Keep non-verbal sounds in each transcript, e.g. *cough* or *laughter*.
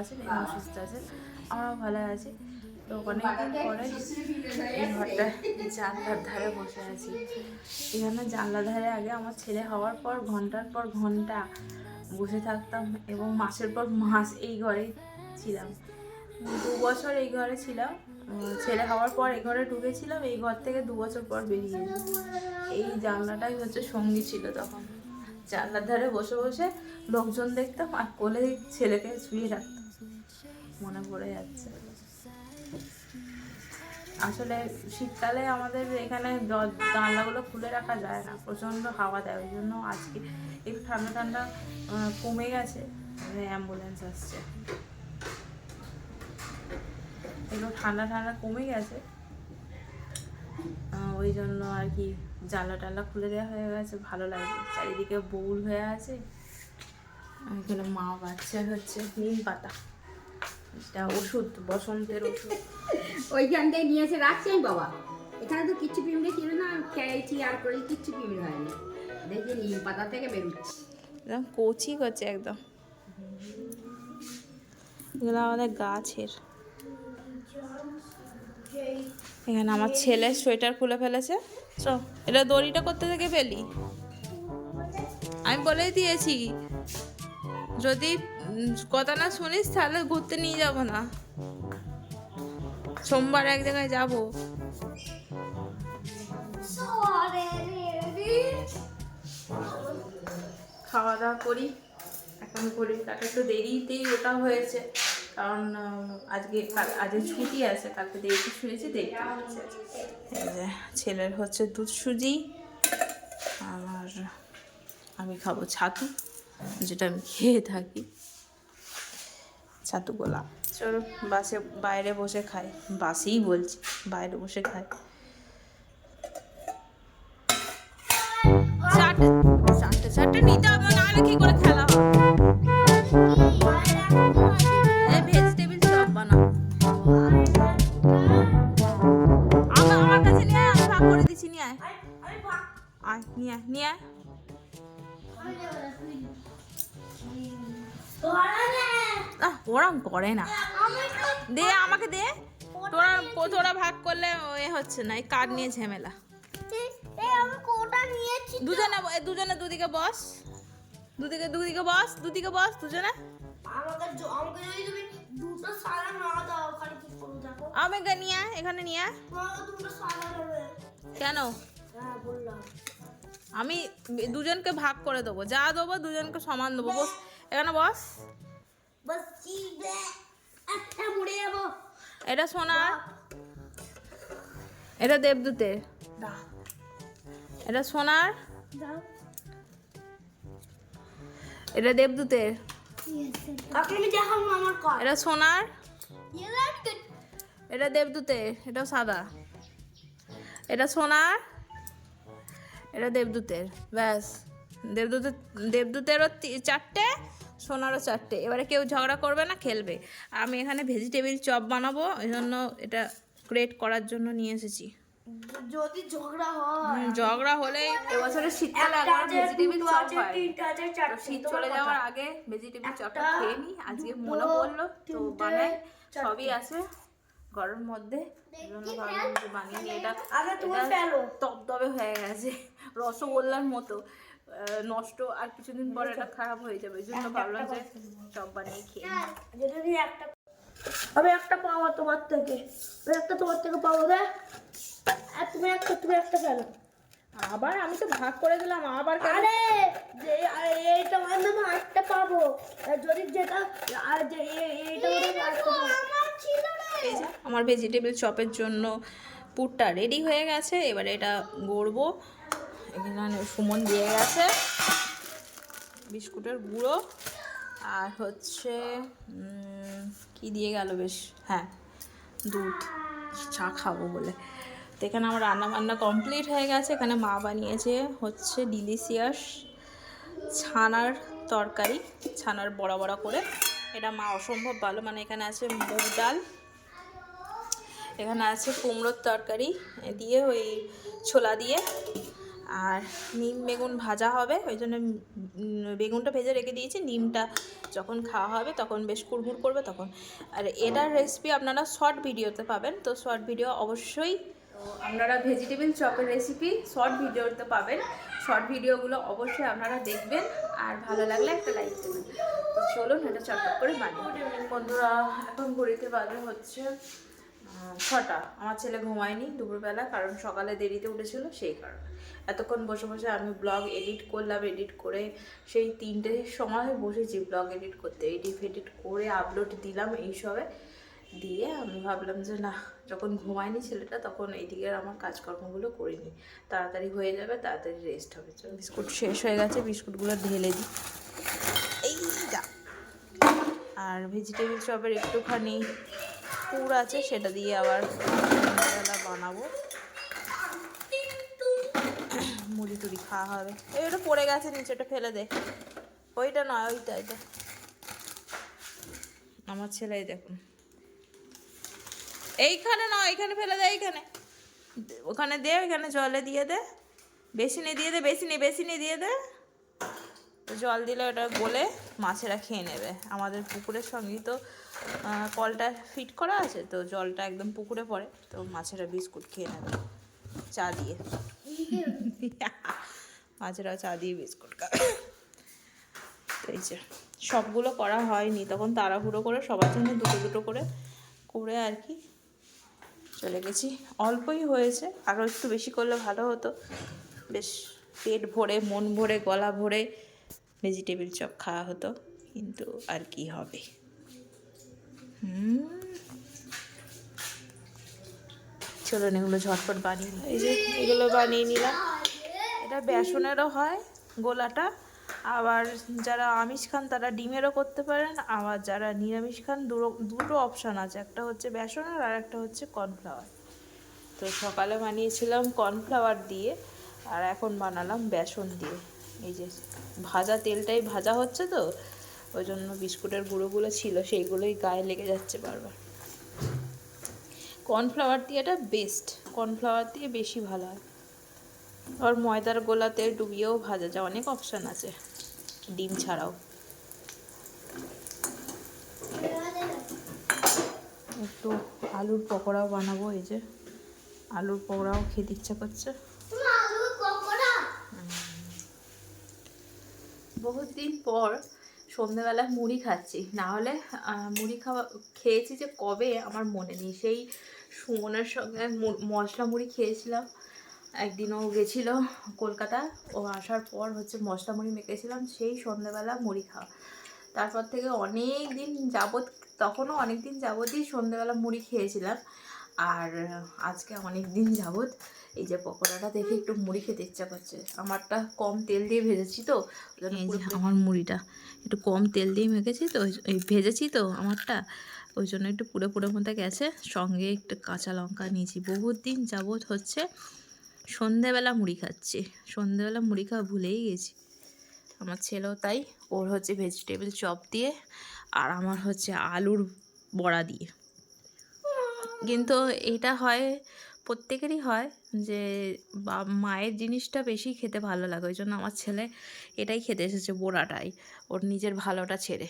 আছেন এবং সুস্থ আছেন আমরাও ভালো আছি। তো অনেকদিন পরে এই ঘরটা জানলার ধারে বসে আছি। এখানে জানলার ধারে আগে আমার ছেলে হওয়ার পর, ঘণ্টার পর ঘণ্টা বসে থাকতাম এবং মাসের পর মাস এই ঘরেই ছিলাম। দু বছর এই ঘরে ছিলাম ছেলে হওয়ার পর এই ঘরে ঢুকেছিলাম, এই ঘর থেকে দু বছর পর বেরিয়েছি এই জানলাটাই হচ্ছে সঙ্গী ছিল তখন। জানলার ধারে বসে বসে লোকজন দেখতাম আর কোলে ছেলেকে শুয়ে রাখতাম। মনে পড়ে যাচ্ছে। আসলে শীতকালে আমাদের এখানে জানলাগুলো খুলে রাখা যায় না, প্রচণ্ড হাওয়া দেয়, ওই জন্য আজকে একটু ঠান্ডা ঠান্ডা কমে গেছে অ্যাম্বুলেন্স আসছে। একটু ঠান্ডা ঠান্ডা কমে গেছে। ওই জন্য আর কি জানলা টানলা খুলে দেওয়া হয়ে গেছে ভালো লাগছে। চারিদিকে বউল হয়ে আছে। এখানে মা বাচ্চা হচ্ছে নিম পাতা। এটা ওষুধ বসন্তের ওষুধ। ওইখান থেকে নিয়ে এসে রাখছি আমি বাবা। এখানে তো কিচ্ছু পিমড়ে ছিল না খেয়েছি আর করে কিচ্ছু পিমড়ে হয়নি। দেখি নিম পাতা থেকে বেরোচ্ছি। একদম কচি করছে একদম। এগুলো আমাদের গাছের। এখানে আমার ছেলে সোয়েটার খুলে ফেলেছে। চ এটা দড়িটা করতে থেকে ফেলি আমি বলেই দিয়েছি, যদি কথা না শুনিস তাহলে ঘুরতে নিয়ে যাব না। সোমবার এক জায়গায় যাব। খাওয়া দাওয়া করি। এখন করি তাকে একটু দেরিতেই ওটা হয়েছে। কারণ আজকে আজকে ছুটি আছে, কালকে দেরিতে শুয়েছি যে, ছেলের হচ্ছে দুধ সুজি, আর আমি খাব ছাতু, যেটা আমি খেয়ে থাকি। ছাতু গোলা। চলো, বাসে, বাইরে বসে খাই। বাসেই বলছি, বাইরে বসে খাই। চারটে চারটে চারটে নিতে হবে, নাহলে কি করে খেলা হবে? আয় নিয়ে আয় নিয়ে আয়। আহ ওরম করে না। দে আমাকে দে। তোরা তোরা ভাগ করলে এ হচ্ছে না এই কার্ড নিয়ে ঝামেলা। দুজনে দুজনে দুদিকে বস। দুদিকে দুদিকে বস দুদিকে বস দুজনে। আমাকে নিয়ে এখানে নিয়ে কেন? আমি দুজনকে ভাগ করে দেবো। যা দেবো দুজনকে সমান দেবো। বস এখানে বস। এটা সোনার এটা দেবদূতের দাও। এটা সোনার। এটা দেবদূতের কর এটা সোনার। এটা দেবদূতের এটা সাদা। এটা সোনার। এটা দেবদূতের ব্যাস। দেবদূতের দেবদূতেরও চারটে সোনারও চারটে। এবারে কেউ ঝগড়া করবে না খেলবে। আমি এখানে ভেজিটেবিল চপ বানাবো ওই জন্য এটা ক্রিয়েট করার জন্য নিয়ে এসেছি। যদি ঝগড়া হয়। ঝগড়া হলে এবছরে শীতকালে একবার ভেজিটেবিল চপ হয়। শীত চলে যাওয়ার আগে ভেজিটেবিল চপটা খেয়ে নিই আজকে মনে পড়ল তো বানাই। সবই আছে ঘরের মধ্যে। এই বানিয়ে এটা আগে তুমি ফেলো। তবদবে হয়ে গেছে। রসগোল্লার মতো আহ, নষ্ট আর কিছুদিন পর এটা খারাপ হয়ে যাবে। এই জন্য ভাবলাম যে চপ বানিয়ে খেয়ে দিয়ে একটা আমি একটা পাবো তোমার থেকে। আমি একটা তোমার থেকে পাবো রে আর তুমি একটা তুমি একটা ফেলো আবার আমি তো ভাগ করে দিলাম আবার আরে যে আরে এইটা মানে আমি একটা পাবো। যদি যেটা আর যে এইটা আমার ভেজিটেবল চপের জন্য পুরটা রেডি হয়ে গেছে। এবারে এটা গড়বো। এখানে সুমন দিয়ে গেছে। বিস্কুটের গুঁড়ো। আর হচ্ছে কি দিয়ে গেল বেশ? হ্যাঁ দুধ। চা খাব বলে। তো এখানে আমার রান্না বান্না কমপ্লিট হয়ে গেছে। এখানে মা বানিয়েছে হচ্ছে ডিলিশিয়াস ছানার তরকারি, ছানার বড়া বড়া করে। এটা মা অসম্ভব ভালো। মানে এখানে আছে মুগ ডাল, এখানে আছে কুমড়োর তরকারি দিয়ে ওই ছোলা দিয়ে। আর নিম বেগুন ভাজা হবে, ওই জন্য বেগুনটা ভেজে রেখে দিয়েছি। নিমটা যখন খাওয়া হবে তখন বেশ কুড়মুড় করবে তখন। আর এটার রেসিপি আপনারা শর্ট ভিডিওতে পাবেন, তো শর্ট ভিডিও অবশ্যই আপনারা ভেজিটেবল চপের রেসিপি শর্ট ভিডিওতে পাবেন। শর্ট ভিডিওগুলো অবশ্যই আপনারা দেখবেন আর ভালো লাগলে একটা লাইক দেবেন। তো চলুন, এটা চটপট করে বানিয়ে বন্ধুরা, এখন ঘড়িতে বাজে হচ্ছে ছটা। আমার ছেলে ঘুমায়নি দুপুরবেলা, কারণ সকালে দেরিতে উঠেছিল সেই কারণে। এতক্ষণ বসে বসে আমি ব্লগ এডিট করলাম, এডিট করে সেই তিনটের সময় বসেছি ব্লগ এডিট করতে। এডিট, ফেডিট করে আপলোড দিলাম এইসবে দিয়ে আমি ভাবলাম যে না, যখন ঘুমায়নি ছেলেটা তখন এইদিকে আমার কাজকর্মগুলো করিনি। তাড়াতাড়ি হয়ে যাবে, তাড়াতাড়ি রেস্ট হবে। বিস্কুট শেষ হয়ে গেছে, বিস্কুটগুলো ঢেলে দিই। এই যা। আর ভেজিটেবল চপের একটুখানি পুর আছে, সেটা দিয়ে আবার বানাবো। মুড়ি টুড়ি খাওয়া হবে। এই ওটা পড়ে গেছে নিচেটা ফেলে দে। ওইটা নয় ওইটা ওইটা। আমার ছেলে এই দেখুন। এইখানে নয় এইখানে ফেলে দে, এইখানে। ওখানে দে, ওইখানে জলে দিয়ে দে। বেসিনে দিয়ে দে, বেসিনে বেসিনে দিয়ে দে। জল দিলে ওটা গলে মাছেরা খেয়ে নেবে। আমাদের পুকুরের সঙ্গেই তো কলটা ফিট করা আছে তো জলটা একদম পুকুরে পড়ে, তো মাছেরা বিস্কুট খেয়ে নেবে। চা দিয়ে। *laughs* মাছেরা চা দিয়ে বিস্কুট খাবে। এই যে, সবগুলো করা হয়নি, তখন তাড়াহুড়ো করে সবার জন্য দুটো দুটো করে করে আর কি চলে গেছি। অল্পই হয়েছে, আরও একটু বেশি করলে ভালো হতো। বেশ পেট ভরে, মন ভরে, গলা ভরে ভেজিটেবিল চপ খাওয়া হতো, কিন্তু আর কি হবে। চলুন, এগুলো ঝটপট বানিয়ে এই যে, এগুলো বানিয়ে নিলাম। এটা বেসনেরও হয়, গোলাটা। আবার যারা আমিষ খান, তারা ডিমেরও করতে পারেন। আবার যারা নিরামিষ খান দুটো অপশান আছে। একটা হচ্ছে বেসনের আর একটা হচ্ছে কর্নফ্লাওয়ার। তো সকালে বানিয়েছিলাম কর্নফ্লাওয়ার দিয়ে, আর এখন বানালাম বেসন দিয়ে। এই যে, ভাজা তেলটাই ভাজা হচ্ছে তো ওই জন্য বিস্কুটের গুঁড়োগুলো ছিল সেইগুলোই গায়ে লেগে যাচ্ছে বারবার। কর্নফ্লাওয়ার দিয়ে এটা বেস্ট কর্নফ্লাওয়ার দিয়ে বেশি ভালো হয়। আর ময়দার গোলাতে ডুবিয়েও ভাজা যায় অনেক অপশান আছে ডিম ছাড়াও। একটু আলুর পকোড়াও বানাবো এই যে। আলুর পকোড়াও খেতে ইচ্ছা করছে। বহুত দিন পর সন্ধেবেলা মুড়ি খাচ্ছি। না হলে মুড়ি খাওয়া, খেয়েছি যে কবে আমার মনে নেই। সেই সুমনের সঙ্গে মশলা মুড়ি খেয়েছিলাম। একদিনও গেছিল কলকাতা। ও আসার পর হচ্ছে মশলা মুড়ি মেখেছিলাম। সেই সন্ধেবেলা মুড়ি খাওয়া। তারপর থেকে অনেক দিন যাবৎ, তখনও অনেক দিন যাবতই সন্ধেবেলা মুড়ি খেয়েছিলাম। আর আজকে অনেক দিন যাবৎ এই যে পকোড়াটা দেখে একটু মুড়ি খেতে ইচ্ছা করছে। আমারটা কম তেল দিয়ে ভেজেছি তো আমার মুড়িটা একটু কম তেল দিয়ে মেখেছি তো ওই- এই ভেজেছি তো আমারটা ওই জন্য একটু পুরো পুরো মতো গেছে। সঙ্গে একটু কাঁচা লঙ্কা নিয়েছি বহুত দিন যাবৎ হচ্ছে সন্ধেবেলা মুড়ি খাচ্ছি সন্ধেবেলা মুড়ি খাওয়া ভুলেই গেছি। আমার ছেলেও তাই ওর হচ্ছে ভেজিটেবল চপ দিয়ে আর আমার হচ্ছে আলুর বড়া দিয়ে। কিন্তু এটা হয় প্রত্যেকেরই হয় যে বা মায়ের জিনিসটা বেশি খেতে ভালো লাগে। ওই জন্য আমার ছেলে এটাই খেতে এসেছে বোড়াটাই। ওর নিজের ভালোটা ছেড়ে।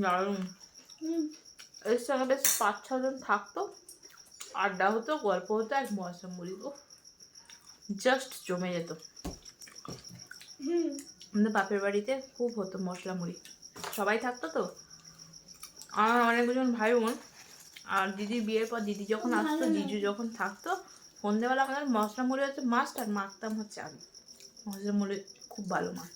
দারুণ। এর সঙ্গে বেশ পাঁচ ছজন থাকতো। আড্ডা হতো গল্প হতো এক মশলা মুড়ি জাস্ট জমে যেত। আমাদের বাপের বাড়িতে খুব হতো মশলা মুড়ি। সবাই থাকতো তো? আমার অনেকজন ভাই বোন আর দিদির বিয়ের পর দিদি যখন আসতো জিজু যখন থাকতো সন্ধ্যেবেলা আমাদের মশলা মুড়ি হচ্ছে মাস্ট আর মাখতাম হচ্ছে আমি। মশলা মুড়ি খুব ভালো মাখ